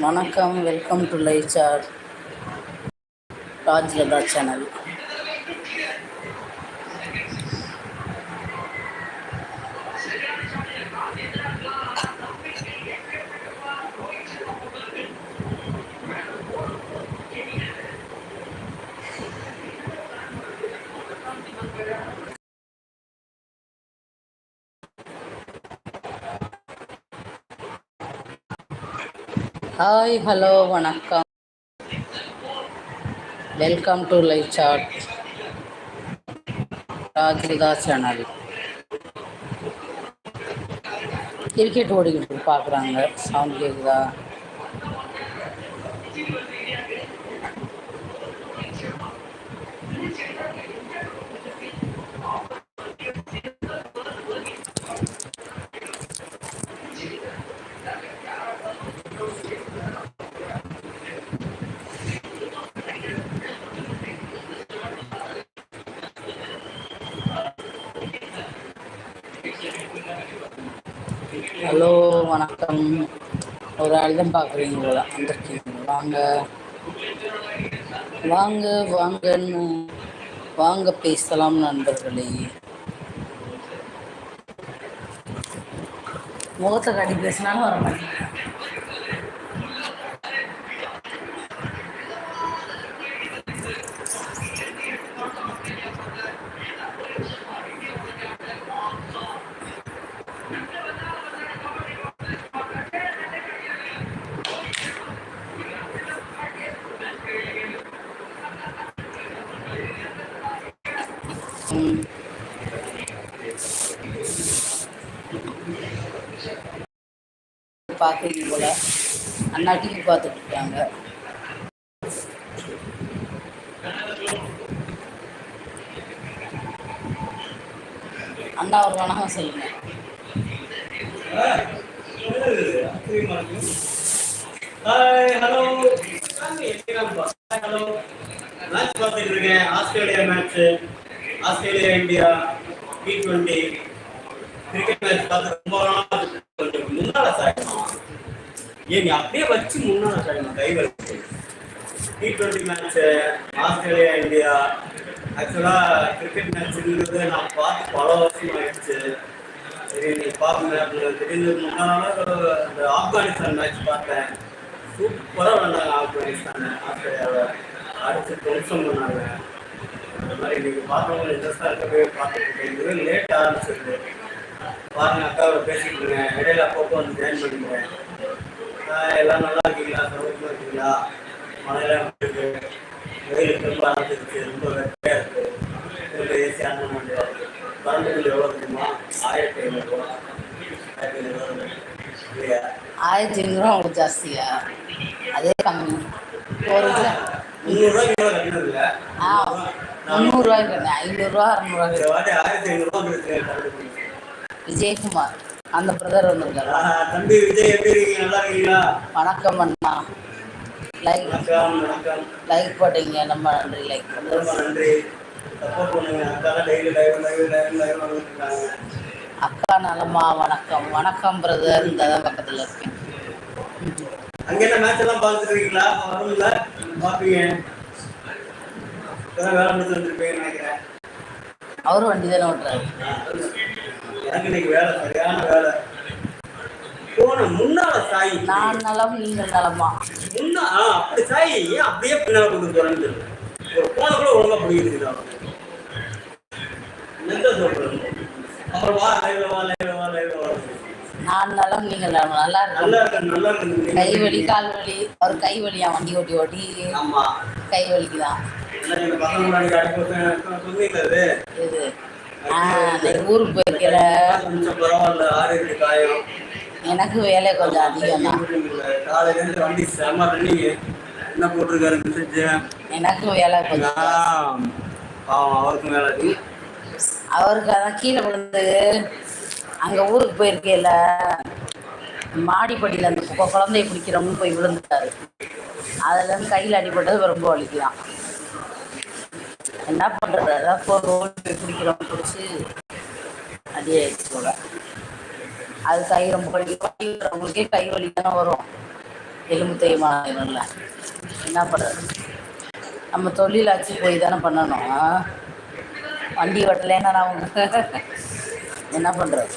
வணக்கம் welcome to live sir Rajlatha channel hi hello வணக்கம். Welcome to live chat Rajlatha channel cricket ஓடிக்கிட்டு பார்க்குறாங்க. Sound கேட்குதா hello வணக்கம். ஒரு ஆள் தான் பார்க்குறீங்களா? வந்திருக்கீங்க. வாங்க. வாங்க வாங்கன்னு வாங்க பேசலாம் நண்பர்களே. முகத்தை காட்டி பேசினாலும் வர மாட்டேங்க ம். பார்க்குறீங்க போல அண்ணா டிவி பார்த்துட்டு இருக்காங்க அண்ணா ஒரு வணக்கம் சொல்லுங்க ஹலோ ஹலோ மேட்ச் பார்த்துட்டு இருக்கேன் Australia match Australia India T twenty cricket match பார்த்து ரொம்ப நாளா கொஞ்சம் முன்னால சாயணும் ஏன் அப்படியே வச்சு முன்னால சாயணும் கை வச்சு. T twenty match Australia India. Actually cricket மேட்ச்ங்கிறது நான் பார்த்து பல வருஷம் ஆயிடுச்சு. சரி நீ பாருங்க அப்படின்னு திடீர்னு முந்தா நாள் ஆப்கானிஸ்தான் மேட்ச் பார்த்தேன். சூப்பராக விளாண்டாங்க ஆப்கானிஸ்தான் ஆஸ்திரேலியாவை. அடிச்சு துவம்சம் பண்ணாங்க. அந்த மாதிரி இன்னைக்கு பார்த்தவங்க இன்ட்ரெஸ்டாக இருக்கவே பார்த்துட்டு இருக்கேன் லேட் ஆரம்பிச்சிருக்கு பாருங்க அக்காவை பேசிட்டு இருக்கேன். இடையில அப்பப்போ வந்து ஜாயின் பண்ணிக்கிறேன். எல்லாம் நல்லா இருக்கீங்களா? சௌகரியமா இருக்கீங்களா? மழையெல்லாம் இருக்கு வெயில் திரும்ப ஆரம்பிச்சிருச்சு. ரொம்ப வெட்டையா இருக்கு. திரும்ப ஏசி ஆன் கரண்ட் பில் எவ்வளோ தெரியுமா? ஆயிரத்தி ஐநூறுரூவா ஆயிரத்தி ஐநூறுரூவா இல்லையா? ஆயிரத்தி ஐநூறுரூவா உங்களுக்கு ஜாஸ்தியா? அதே கம்மி. ஒரு இது. கிலோ கட்டினது இல்லை? ஆ. முந்நூறுரூவாய்க்கு ஐநூறுரூவா அறநூறுவா விஜயகுமார் அந்த பிரதர் வந்திருக்காரா. தம்பி விஜய் எப்படி இருக்கீங்க? நல்லா இருக்கீங்களா? வணக்கம் அண்ணா. லைக் லைக் போட்டீங்க. நம்ம நன்றி லைக் நன்றி. அக்கா நலமா? வணக்கம். வணக்கம் பிரதர் இந்த தான் பக்கத்தில் இருக்கேன் அங்க என்ன மேட்ச் எல்லாம் பார்த்துட்டு இருக்கீங்களா? வரும்ல பாப்பீங்க இப்பதான் வேலை முடிச்சு வந்துருப்பீங்கன்னு நினைக்கிறேன். அவரும் வண்டி தானே ஓட்டுறாரு. எனக்கு இன்னைக்கு வேலை சரியான வேலை. போன முன்னால சாய். நான் நலம் நீங்கள் நலமா? முன்னா அப்படி சாய் ஏன் அப்படியே பின்னால கொண்டு போறேன்னு ஒரு போன கூட ஒழுங்கா பிடிக்குது எந்த சொல்றது அப்புறம் வா லைவ்ல வா லைவ்ல வா லைவ்ல வா. நான் நலம் நீங்கள் நலம்? நல்லா இருக்கும் இருக்கு நல்லா இருக்கு கை வலி கால் வலி ஒரு கை வலியா? வண்டி ஓட்டி ஓட்டி. கை வலிக்குதான் ஊருக்கு போயிருக்கிற கொஞ்சம் பரவாயில்ல காயம். எனக்கு வேலை கொஞ்சம் அதிகம் தான் காலையில இருந்து வண்டி செம ரன்னிங் என்ன போட்டிருக்காரு மெசேஜ் எனக்கு வேலை கொஞ்சம். பாவம் அவருக்கும் வேலை அவருக்கு அதான் கீழே விழுந்து அங்கே ஊருக்கு போயிருக்கையில மாடிப்படியில் அந்த குழந்தைய பிடிக்கிறவங்க போய் விழுந்துட்டாரு. அதுலேருந்து கையில் அடிபட்டது ரொம்ப வலிக்கலாம் என்ன பண்ணுறது அதான் ஃபோர் ஓடி போய் பிடிச்சி அதே ஆயிடுச்சு போல. அது கை ரொம்ப வலி வலி கை வலி தானே வரும். எலும்பு தேய்மானம்ல என்ன பண்ணுறது நம்ம தொழிலாச்சு போய் தானே பண்ணணும். வண்டி ஓட்டலைன்னா நான் உங்க என்ன பண்ணுறது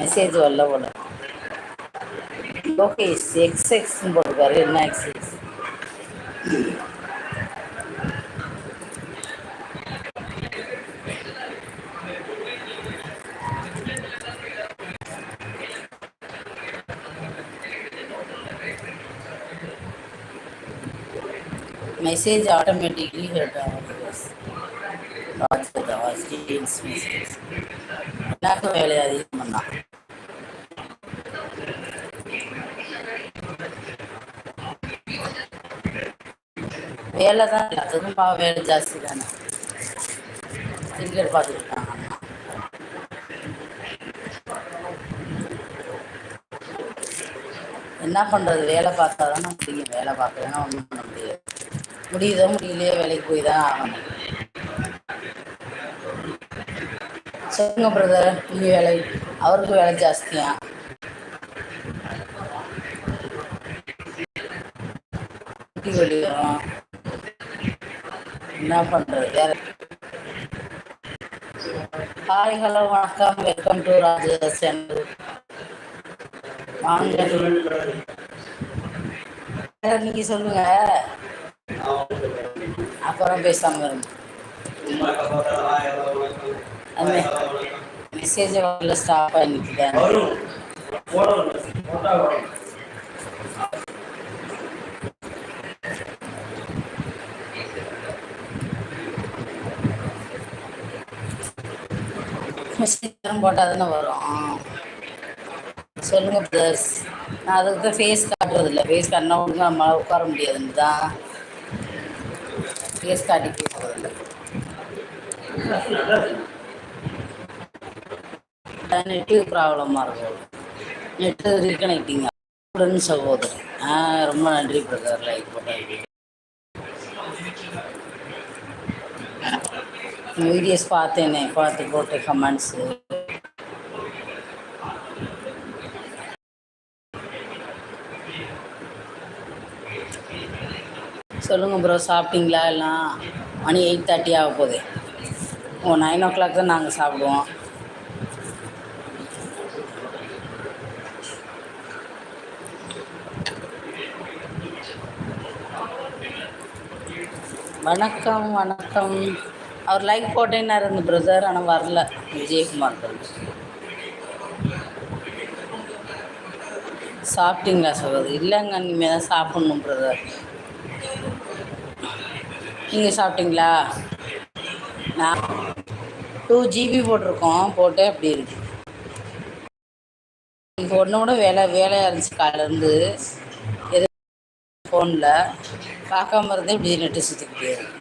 மெசேஜ் வரல போல. ஓகே எக்ஸ் எக்ஸ்ன்னு போட்டுருக்காரு. என்ன X X message automatically head message எல்லாருக்கும் வேலையை அதிகம் பண்ணான் வேலை தான் எல்லாத்துக்கும் பா வேலை ஜாஸ்தி தானே. கிரிக்கெட் பார்த்துருக்காங்க என்ன பண்ணுறது வேலை பார்த்தா தானே முடியும் வேலை பார்க்கலன்னா ஒன்றும் பண்ண முடியுதோ முடியலையோ வேலைக்கு போய் தான் ஆகணும். சொல்லுங்க பிரதர் இனி வேலை. அவருக்கு வேலை ஜாஸ்தியா? குட்டி வரும். என்ன பண்ணுறது வேற ஹாய் ஹலோ வணக்கம். Welcome to Raja channel. வாங்க. வேற சொல்லுங்க. சொல்லுங்க அப்புறம் பேசாம இருங்க மெசேஜ் வரல ஸ்டாப் பண்ணிக்கிட்டேன் போட்டா மெசேஜ் போட்டால் தானே வரும். சொல்லுங்க ப்ளஸ் நான் அதுக்கு தான் ஃபேஸ் காட்டுறது இல்லை ஃபேஸ் காட்டினா ஒழுங்கா நம்மளால் உட்கார முடியாதுன்னு தான் ஃபேஸ் காட்டி பேசுறது நெட்டு ப்ராப்ளமாக இருக்கும் நெட்டு ரீகனெக்டிங் உடன் சகோதரன். ஆ ரொம்ப நன்றி பிரதர் லைக் போட்டதுக்கு வீடியோஸ் பார்த்தேனே பார்த்து போட்டு கமெண்ட்ஸு சொல்லுங்கள் ப்ரோ சாப்பிட்டீங்களா எல்லாம் மணி எயிட் தேர்ட்டி ஆக போகுது. ஓ நைன் ஓ கிளாக் தான் நாங்கள் சாப்பிடுவோம். வணக்கம் வணக்கம். அவர் லைக் போட்டேன்னு இருந்த பிரதர் ஆனால் வரல. விஜயகுமார் பிரதர் சாப்பிட்டீங்களா சகோதரி? இல்லைங்க இனிமேல் தான் சாப்பிட்ணும் பிரதர் நீங்கள் சாப்பிட்டீங்களா? நான் டூ ஜிபி போட்டிருக்கோம். போட்டு அப்படி இருக்கு? இப்போ ஒன்று கூட வேலை வேலையாக இருந்துச்சு காலேருந்து எது ஃபோனில் பார்க்காம இருந்தே இப்படி நெட்டு சுற்றிக்கிட்டே இருக்கு.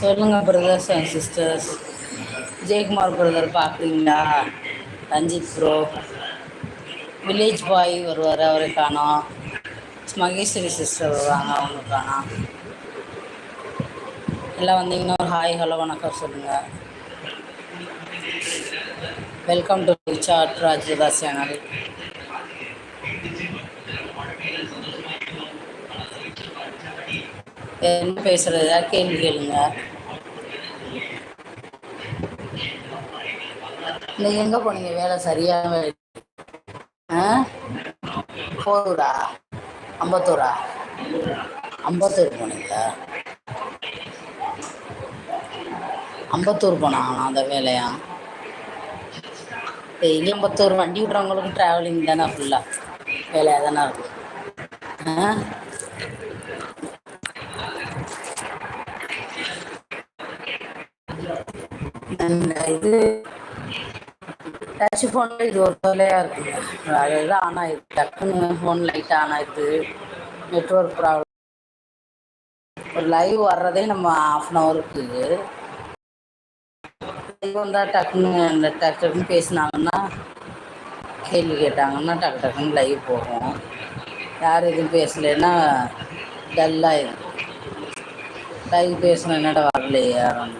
சொல்லுங்க brothers and sisters Jayakumar brother பார்க்குறீங்களா? ரஞ்சித் ப்ரோ வில்லேஜ் பாய் வருவார் அவரை காணோம். மகேஸ்வரி சிஸ்டர் வருவாங்க அவங்க காணோம். எல்லாம் வந்தீங்கன்னா ஒரு ஹாய் ஹலோ வணக்கம் சொல்லுங்கள் வெல்கம் டு ரிச்சார்ட் ராஜ்யதா சேனல் என்ன பேசுறது? ஏதாவது கேள்வி கேளுங்க. நீங்கள் எங்கே போனீங்க? வேலை சரியான வேலை ஆ? போரூரா அம்பத்தூரா அம்பத்தூர் போனீங்களா? அம்பத்தூர் போனாங்களா அந்த வேலையா? டெய்லி அம்பத்தூர் வண்டி விட்றவங்களுக்கு ட்ராவலிங் தானே ஃபுல்லாக வேலையாக தானே இருக்கும் ஆ? இது? டச் ஃபோனில் இது ஒரு தொல்லையாக இருக்குங்க அதாவது ஆன் ஆயிருக்கு டக்குன்னு ஃபோன் லைட் ஆன் ஆயிடுது நெட்ஒர்க் ப்ராப்ளம் ஒரு லைவ் வர்றதே நம்ம ஆஃப் அன் ஹவருக்கு லைவ் வந்தால் டக்குன்னு இந்த டக்கு டக்குன்னு பேசினாங்கன்னா கேள்வி கேட்டாங்கன்னா டக்கு டக்குன்னு லைவ் போகும். யார் எதுவும் பேசலைன்னா டல்லாகிடும் லைவ் பேசணும் என்னடா வரலையே யாரும்.